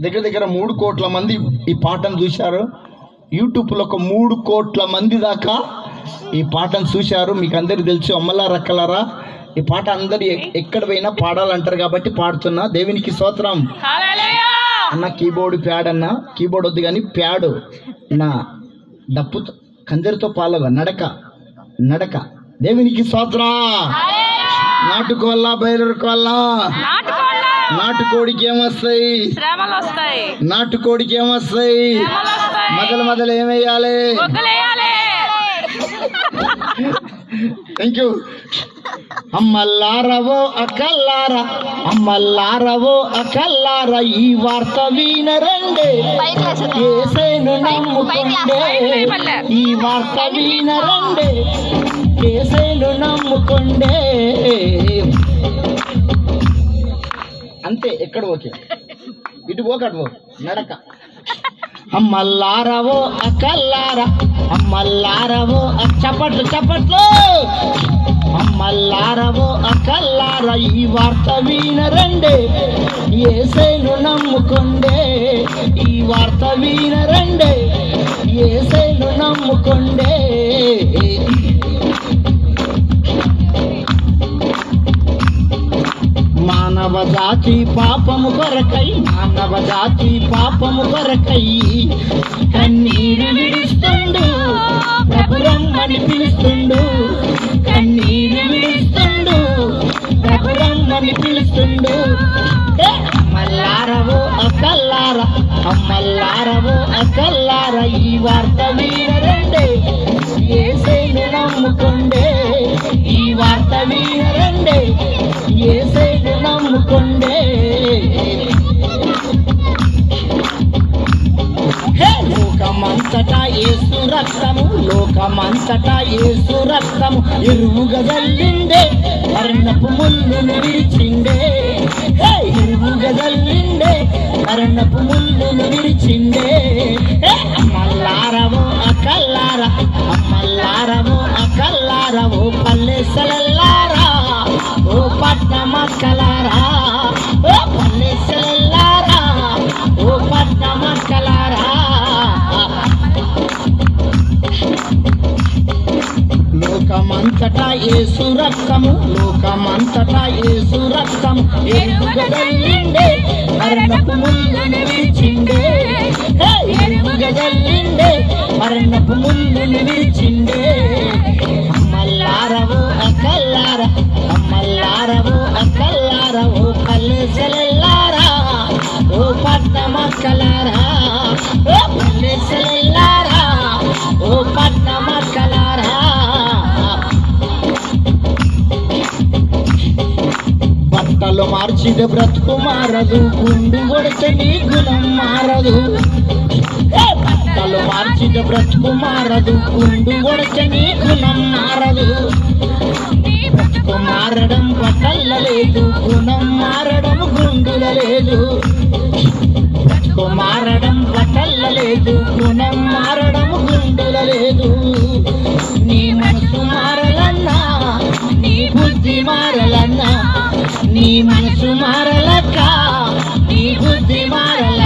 దగ్గర దగ్గర మూడు కోట్ల మంది ఈ పాటను చూశారు. యూట్యూబ్లో ఒక మూడు కోట్ల మంది దాకా ఈ పాటను చూశారు. మీకు అందరికి తెలుసు అమ్మలా రక్కలారా. ఈ పాట అందరు ఎక్కడ పోయినా పాడాలంటారు కాబట్టి పాడుతున్నా. దేవునికి స్తోత్రం. అన్న కీబోర్డ్ ప్యాడ్ అన్న. కీబోర్డ్ వద్దు కానీ ప్యాడు. నా డప్పుతో కంజరితో పాలవ నడక. నడక. దేవునికి స్తోత్రం. నాటుకోల్లా బయలుకోల్లా నాటుకోడికి ఏమొస్తాయి శ్రమలు వస్తాయి నాటుకోడికి ఏమొస్తాయి మొదలు మొదలు ఏమేయాలి థ్యాంక్ యూ అమ్మల్లారవో అక్కల్లారా అమ్మల్లారవో అక్కల్లారా ఈ వార్త వినరండే. కేసేను నమ్ముకుండే ఈ వార్త వినరండే. కేసేను నమ్ముకుండే అంతే ఎక్కడ ఓకే ఇటు పోకటు పో. నడక. అమ్మల్లారవో అక్కల్లారా అమ్మల్లారవో చప్పట్లు చప్పట్లు. అమ్మల్లారవో అక్కల్లారా ఈ వార్త వినరండే. ఏసైను నమ్ముకుండే? ఈ వార్త వినరండే. ఏసైను నమ్ముకుండే? మానవ జాతి పాపము కొరకై మానవ జాతి పాపము కొరకై కన్నీరు విడుస్తుండు ప్రభురమ్మని పిలుస్తుండు. కన్నీరు విడుస్తుండు ప్రభురమ్మని పిలుస్తుండు. అమ్మల్లారవు అమ్మల్లారవో అక్కల్లార అమ్మల్లారవో అక్కల్లార ఈ వార్త వీరరండే ఏసైను నమ్ముకుండే ఈ వార్త వీరరండే ఏసైను నమ్ముకుండే లోకమంతటా ఏసు రక్తము లోకమంతటా ఏసు రక్తము ఎరువుగా జల్లిండే మరణపు ముళ్ళును విరిచిండే ఎరువుగా జల్లిండే మరణపు ముళ్ళును విరిచిండే ఏసు రక్తము లోకమంతటా ఏసు రక్తము. ఎరుగుగదల్లిండే మరణపు ముళ్ళును విరిచిండే. హే! ఎరుగుగదల్లిండే మరణపు ముళ్ళును విరిచిండే. అమ్మల్లారవో అక్కల్లార అమ్మల్లారవో అక్కల్లారవో పల్లెసెలెల్లారా ఓ పట్ట మక్కలారా బట్టలు బ్రతుకు మారదు గుండు కొడితే నీ గుణం మారదు. బట్టలు మార్చిద బ్రతుకు మారదు గుండు కొడితే నీ గుణం మారదు. బ్రతుకు మారడం బట్టల లేదు గుణం మారడం గుండుల లేదు. బ్రతుకు మారడం బట్టల లేదు గుణం మారడం గుండుల లేదు. నీ మనసు మార मारला का? मी बुद्धी मारला